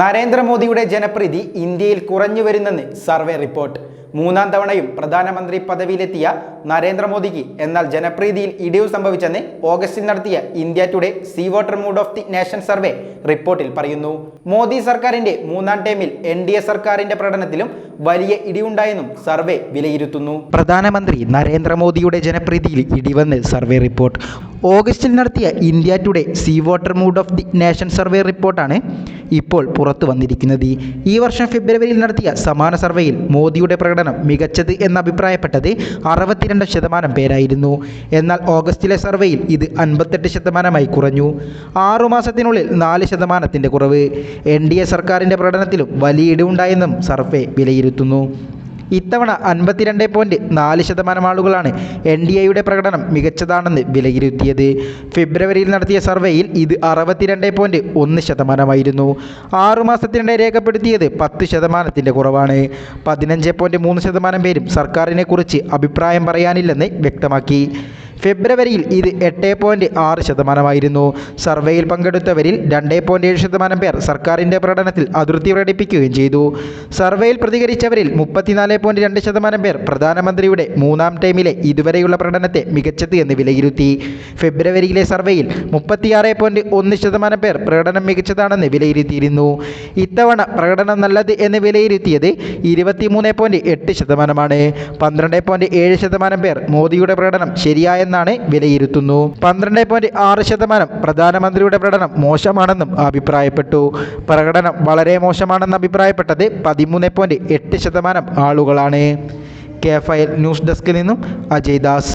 നരേന്ദ്രമോദിയുടെ ജനപ്രീതി ഇന്ത്യയിൽ കുറഞ്ഞു വരുന്നെന്ന് സർവേ റിപ്പോർട്ട്. മൂന്നാം തവണയും പ്രധാനമന്ത്രി പദവിയിലെത്തിയ നരേന്ദ്രമോദിക്ക് എന്നാൽ ജനപ്രീതിയിൽ ഇടിവ് സംഭവിച്ചെന്ന് ഓഗസ്റ്റിൽ നടത്തിയ India today C voter mood of the nation survey റിപ്പോർട്ടിൽ പറയുന്നു. മോദി സർക്കാരിന്റെ മൂന്നാം ടേമിൽ എൻ ഡി എ സർക്കാരിന്റെ പ്രകടനത്തിലും വലിയ ഇടിവുണ്ടായെന്നും സർവേ വിലയിരുത്തുന്നു. പ്രധാനമന്ത്രി നരേന്ദ്രമോദിയുടെ ജനപ്രീതിയിൽ ഇടിവെന്ന് സർവേ റിപ്പോർട്ട്. ഓഗസ്റ്റിൽ നടത്തിയ India today C voter mood of the nation survey റിപ്പോർട്ടാണ് ഇപ്പോൾ പുറത്തു വന്നിരിക്കുന്നത്. ഈ വർഷം ഫെബ്രുവരിയിൽ നടത്തിയ സമാന സർവേയിൽ മോദിയുടെ പ്രകടനം മികച്ചത് എന്ന് അഭിപ്രായപ്പെട്ടത് അറുപത്തിരണ്ട് ശതമാനം പേരായിരുന്നു. എന്നാൽ ഓഗസ്റ്റിലെ സർവേയിൽ ഇത് അൻപത്തെട്ട് ശതമാനമായി കുറഞ്ഞു. ആറുമാസത്തിനുള്ളിൽ നാല് ശതമാനത്തിന്റെ കുറവ്. എൻ ഡി എ സർക്കാരിന്റെ പ്രകടനത്തിലും വലിയ ഇടിവുണ്ടായെന്നും സർവേ വിലയിരുത്തുന്നു. ഇത്തവണ അൻപത്തിരണ്ട് പോയിന്റ് നാല് ശതമാനം ആളുകളാണ് എൻ ഡി എയുടെ പ്രകടനം മികച്ചതാണെന്ന് വിലയിരുത്തിയത്. ഫെബ്രുവരിയിൽ നടത്തിയ സർവേയിൽ ഇത് അറുപത്തിരണ്ട് പോയിന്റ് ഒന്ന് ശതമാനമായിരുന്നു. ആറുമാസത്തിനിടെ രേഖപ്പെടുത്തിയത് പത്ത് ശതമാനത്തിന്റെ കുറവാണ്. പതിനഞ്ച് പോയിന്റ് മൂന്ന് ശതമാനം പേരും സർക്കാരിനെ കുറിച്ച് അഭിപ്രായം പറയാനില്ലെന്ന് വ്യക്തമാക്കി. ഫെബ്രുവരിയിൽ ഇത് എട്ട് പോയിന്റ് ആറ് ശതമാനമായിരുന്നു. സർവേയിൽ പങ്കെടുത്തവരിൽ രണ്ട് പോയിന്റ് ഏഴ് ശതമാനം പേർ സർക്കാരിന്റെ പ്രകടനത്തിൽ അതൃപ്തി പ്രകടിപ്പിക്കുകയും ചെയ്തു. സർവേയിൽ പ്രതികരിച്ചവരിൽ മുപ്പത്തിനാല് പോയിന്റ് രണ്ട് ശതമാനം പേർ പ്രധാനമന്ത്രിയുടെ മൂന്നാം ടൈമിലെ ഇതുവരെയുള്ള പ്രകടനത്തെ മികച്ചത് എന്ന് വിലയിരുത്തി. ഫെബ്രുവരിയിലെ സർവേയിൽ മുപ്പത്തിയാറ് പോയിന്റ് ഒന്ന് ശതമാനം പേർ പ്രകടനം മികച്ചതാണെന്ന് വിലയിരുത്തിയിരുന്നു. ഇത്തവണ പ്രകടനം നല്ലത് എന്ന് വിലയിരുത്തിയത് ഇരുപത്തിമൂന്ന് പോയിന്റ് എട്ട് ശതമാനമാണ്. പന്ത്രണ്ട് പോയിന്റ് ഏഴ് ശതമാനം പേർ മോദിയുടെ പ്രകടനം ശരിയായെന്നാണ് വിലയിരുത്തുന്നു. പന്ത്രണ്ട് പോയിന്റ് ആറ് ശതമാനം പ്രധാനമന്ത്രിയുടെ പ്രകടനം മോശമാണെന്നും അഭിപ്രായപ്പെട്ടു. പ്രകടനം വളരെ മോശമാണെന്ന് അഭിപ്രായപ്പെട്ടത് പതിമൂന്ന് പോയിന്റ് എട്ട് ശതമാനം ആളുകളാണ്. കെ ഫയൽ ന്യൂസ് ഡെസ്കിൽ നിന്നും അജയ് ദാസ്.